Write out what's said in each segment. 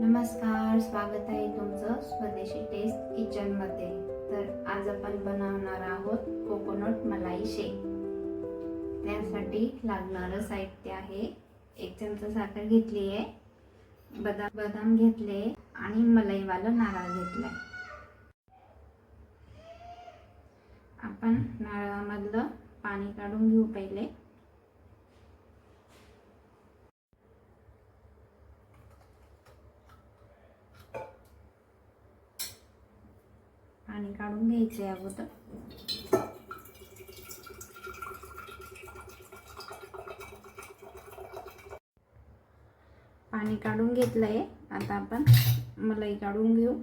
नमस्कार स्वागत आहे तुमचं स्वदेशी टेस्ट किचनमध्ये. तर आज आपण बनवणार आहोत कोकोनट मलाई शेक. त्यासाठी लागणारं साहित्य आहे. एक चमचा साखर घेतली आहे बदाम बदाम घेतले आणि मलईवालं नारळ घेतलाय. आपण नारळामधलं पाणी काढून घेऊ पहिले. पाणी काढून घ्यायचे अगोदर. पाणी काढून घेतलंय. आता आपण मलाई काढून घेऊ.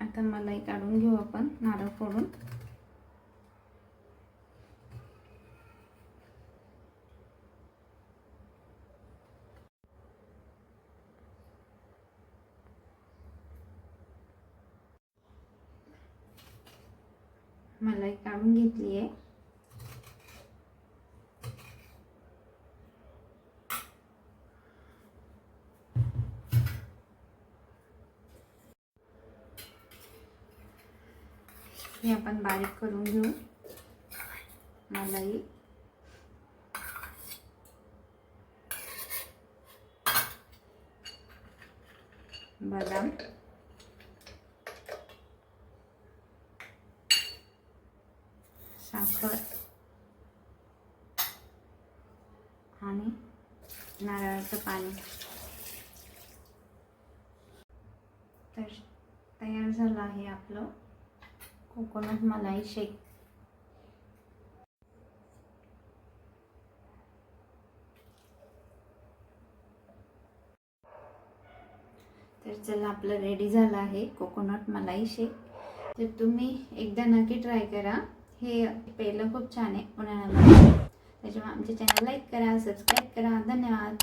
आता मलाई काढून घेऊ आपण नारळ फोडून. मलाई काढून घेतली आहे. हे आपण बारीक करून घेऊ. मलाई बदाम. साखर आणि नारळाचं पाणी. तर तयार झालं आहे आपलं कोकोनट मलाई शेक. तर चला आपलं रेडी झालं आहे कोकोनट मलाई शेक. तर तुम्ही एकदा नक्की ट्राय करा. हे पेलं खूप छान आहे. उन्हाळ्यामध्ये त्याच्यामुळे आमच्या चॅनल लाईक करा सबस्क्राईब करा. धन्यवाद.